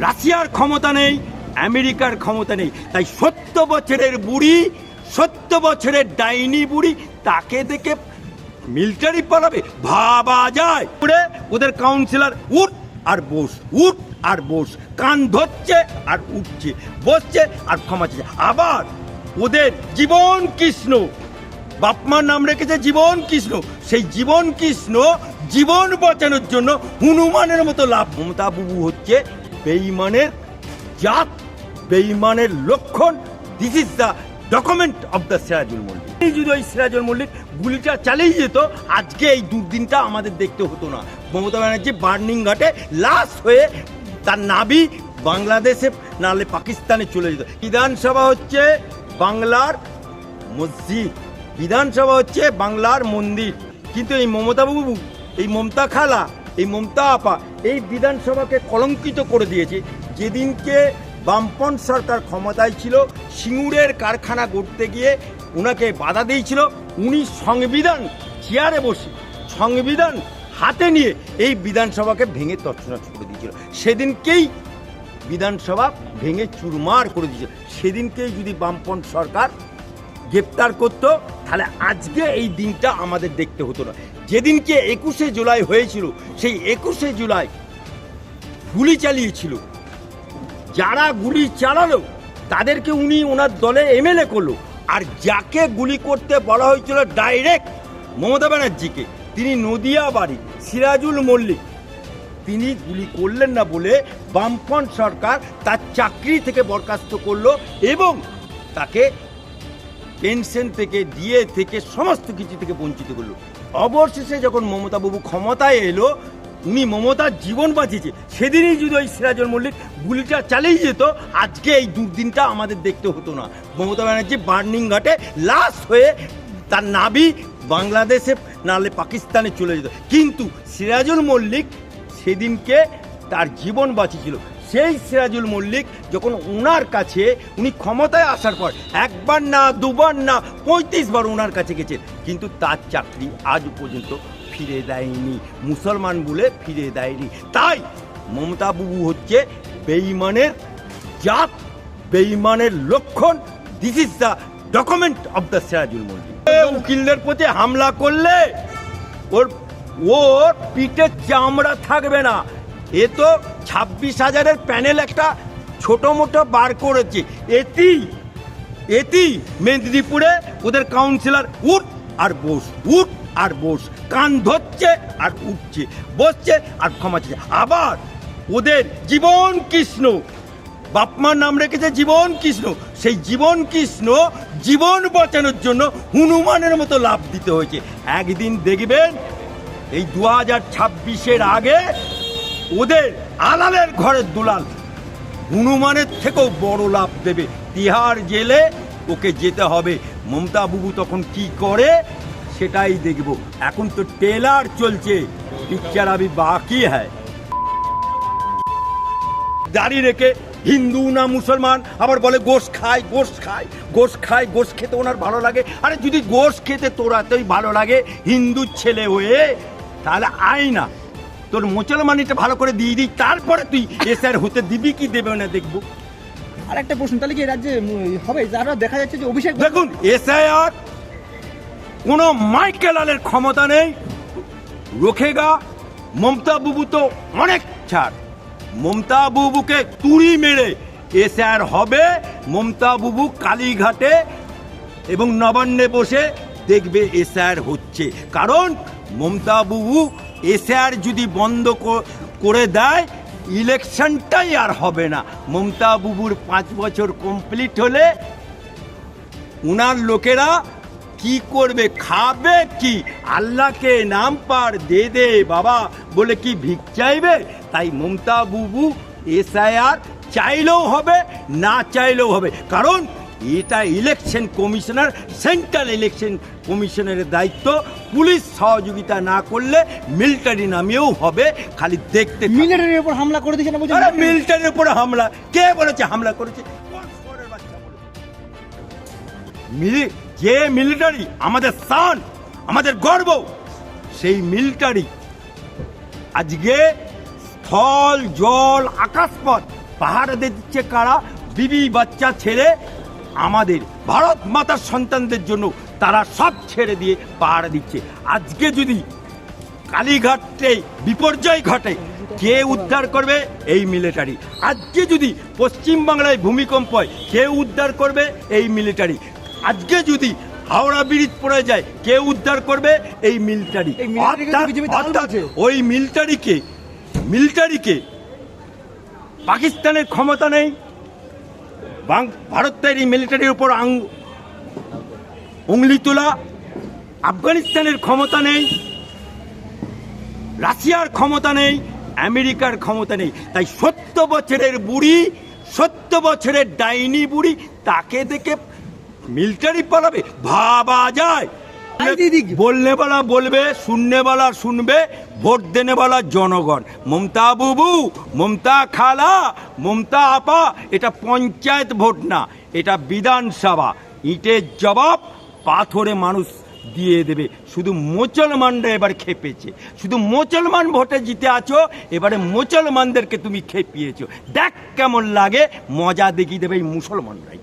রাশিয়ার ক্ষমতা নেই, আমেরিকার ক্ষমতা নেই। তাই সত্তর বছরের বুড়ি, সত্য বছরের ডাইনি বুড়ি তাকে দেখে মিলিটারি পালাবে। ভাবা যায়। ওদের কাউন্সিলর উঠ আর বস, উঠ আর বস। কান ধরছে আর উঠছে, বসছে আর ক্ষমা চাইছে। আবার ওদের জীবন কৃষ্ণ। বাপমার নাম রেখেছে জীবন কৃষ্ণ। সেই জীবন কৃষ্ণ জীবন বাঁচানোর জন্য হনুমানের মতো লাভ। মমতা বুবু হচ্ছে বেইমানের জাত বেইমানের লক্ষণ। This is the document of the Sirajul Mallick যদি ওই সিরাজুল মল্লিক গুলিটা চালিয়ে যেত, আজকে এই দুর্দিনটা আমাদের দেখতে হতো না। মমতা ব্যানার্জি বার্নিং ঘাটে লাশ হয়ে তার নাবি বাংলাদেশে, নাহলে পাকিস্তানে চলে যেত। বিধানসভা হচ্ছে বাংলার মসজিদ। বিধানসভা হচ্ছে বাংলার মন্দির। কিন্তু এই মমতা বাবু এই মমতা খালা এই মমতা আপা এই বিধানসভাকে কলঙ্কিত করে দিয়েছে। যেদিনকে বামপন সরকার ক্ষমতায় ছিল, সিঙ্গুরের কারখানা গড়তে গিয়ে ওনাকে বাধা দিয়েছিল, উনি সংবিধান চেয়ারে বসে সংবিধান হাতে নিয়ে এই বিধানসভাকে ভেঙে তছনছ করে দিয়েছিল। সেদিনকেই বিধানসভা ভেঙে চুরমার করে দিয়েছিল। সেদিনকেই যদি বামপন সরকার গ্রেপ্তার করতো, তাহলে আজকে এই দিনটা আমাদের দেখতে হতো না। যেদিনকে একুশে জুলাই হয়েছিল, সেই একুশে জুলাই গুলি চালিয়েছিল। যারা গুলি চালালো, তাদেরকে উনি ওনার দলে এমএলএ করল। আর যাকে গুলি করতে বলা হয়েছিল ডাইরেক্ট মমতা ব্যানার্জিকে, তিনি নদিয়া বাড়ি, সিরাজুল মল্লিক। তিনি গুলি করলেন না বলে বামফ্রন্ট সরকার তার চাকরি থেকে বরখাস্ত করল এবং তাকে পেনশন থেকে, ডিএ থেকে, সমস্ত কিছু থেকে বঞ্চিত করল। অবশেষে যখন মমতা বাবু ক্ষমতায় এলো, উনি মমতার জীবন বাঁচিয়েছে। সেদিনই যদি ওই সিরাজুল মল্লিক গুলিটা চালিয়ে যেত, আজকে এই দুর্দিনটা আমাদের দেখতে হতো না। মমতা ব্যানার্জি বার্নিং ঘাটে লাশ হয়ে তার নাবি বাংলাদেশে, নাহলে পাকিস্তানে চলে যেত। কিন্তু সিরাজুল মল্লিক সেদিনকে তার জীবন বাঁচিয়েছিল। সেই সিরাজুল মল্লিক যখন ওনার কাছে, উনি ক্ষমতায় আসার পর একবার না, দুবার না, পঁয়ত্রিশ বার ওনার কাছে গেছেন। কিন্তু তার চাকরি আজ পর্যন্ত ফিরে দেয়নি। মুসলমান বলে ফিরে দেয়নি। তাই মমতা বুবু হচ্ছে বেইমানের জাত, বেইমানের লক্ষণ। This is the document of the Sirajul Mallick. উকিলদের প্রতি হামলা করলে ওর ওর পিঠে চামড়া থাকবে না। এ তো ছাব্বিশ হাজারের প্যানেল একটা ছোট মোটো বার করেছে। এটি এটি মেদিনীপুরে ওদের কাউন্সিলর উঠ আর বস, উঠ আর বস, কান ধরছে আর উঠছে, বসছে আর ক্ষমা আবার ওদের জীবন কৃষ্ণ বাপমার নাম রেখেছে জীবন কৃষ্ণ। সেই জীবন কৃষ্ণ জীবন বাঁচানোর জন্য হনুমানের মতো লাভ দিতে হয়েছে। একদিন দেখবেন এই দু হাজার ছাব্বিশের আগে ওদের আলালের ঘরের দুলাল। হনুমানের থেকেও বড় লাভ দেবে। তিহার জেলে ওকে যেতে হবে। মমতা বুবু তখন কি করে সেটাই দেখব। এখন তো টেলার চলছে। পিকচার আবি বাকি হ্যায়। দাঁড়িয়ে রেখে হিন্দু না মুসলমান, আবার বলে গোশ খায় গোশ খায় গোশ খায়, গোশ খেতে ওনার ভালো লাগে। আরে যদি গোশ খেতে তোর এতই ভালো লাগে হিন্দুর ছেলে হয়ে, তাহলে আয় না। তোর মুসলমানিটা ভালো করে দিয়ে দিই তারপরে তুই এসআর হতে দিবি কি দেবে না দেখব। আর একটা প্রশ্ন তাহলে কি রাজ্যে হবে? যারা দেখা যাচ্ছে যে অভিষেক দেখুন এসআইআর কোনো মাইকেলালের ক্ষমতা নেই রোখেগা মমতা বুবু তো অনেক ছাড়। মমতা বুবুকে তুড়ি মেরে এসআইআর হবে মমতা বুবু কালীঘাটে এবং নবান্নে বসে দেখবে এসআইআর হচ্ছে। কারণ মমতা বুবু এসআইআর যদি বন্ধ করে দেয়, ইলেকশনটাই আর হবে না। মমতা বুবুর পাঁচ বছর কমপ্লিট হলে উনার লোকেরা কি করবে, খাবে কি? আল্লাহকে নাম পার দে দে বাবা বলে কি ভিক চাইবে? তাই মমতা বুবু এসআইআর চাইলেও হবে, না চাইলেও হবে। কারণ এটা ইলেকশন কমিশনার সেন্ট্রাল ইলেকশন কমিশনের দায়িত্ব। পুলিশ সহযোগিতা না করলে মিলিটারি নামিয়েও হবে খালি দেখতে মিলিটারির উপর হামলা করে দিয়েছে না মিলিটারির উপরে হামলা। কে বলেছে হামলা করেছে? যে মিলিটারি আমাদের সান আমাদের গর্ব সেই মিলিটারি আজকে স্থল জল আকাশপথ পাহাড় দিচ্ছে কারা? বিবি বাচ্চা ছেড়ে আমাদের ভারত মাতার সন্তানদের জন্য তারা সব ছেড়ে দিয়ে পাহাড় দিচ্ছে। আজকে যদি কালীঘাটে বিপর্যয় ঘটে কে উদ্ধার করবে এই মিলিটারি আজকে যদি পশ্চিমবাংলায় ভূমিকম্প হয় কে উদ্ধার করবে এই মিলিটারি আজকে যদি হাওড়া ব্রিজ পড়ে যায় কে উদ্ধার করবে এই মিলিটারি। ওই মিলিটারিকে মিলিটারিকে পাকিস্তানের ক্ষমতা নেই ভারতের এই মিলিটারির উপর উংলি তোলা, আফগানিস্তানের ক্ষমতা নেই, রাশিয়ার ক্ষমতা নেই, আমেরিকার ক্ষমতা নেই। তাই সত্য বছরের বুড়ি, সত্য বছরের ডাইনি বুড়ি তাকে দেখে মিলিটারি পালাবে। ভাবা যায়। বলনেবালা বলবে শুননেবালা শুনবে ভোট দেনেবালা জনগণ। মমতা বুবু মমতা খালা মমতা আপা এটা পঞ্চায়েত ভোট না এটা বিধানসভা। ইটের জবাব পাথরে মানুষ দিয়ে দেবে। শুধু মুসলমানরা এবার খেপেছে। শুধু মুসলমান ভোটে জিতে আছো এবারে মুসলমানদেরকে তুমি খেপিয়েছো। দেখ কেমন লাগে মজা দেখিয়ে দেবে এই মুসলমানরাই।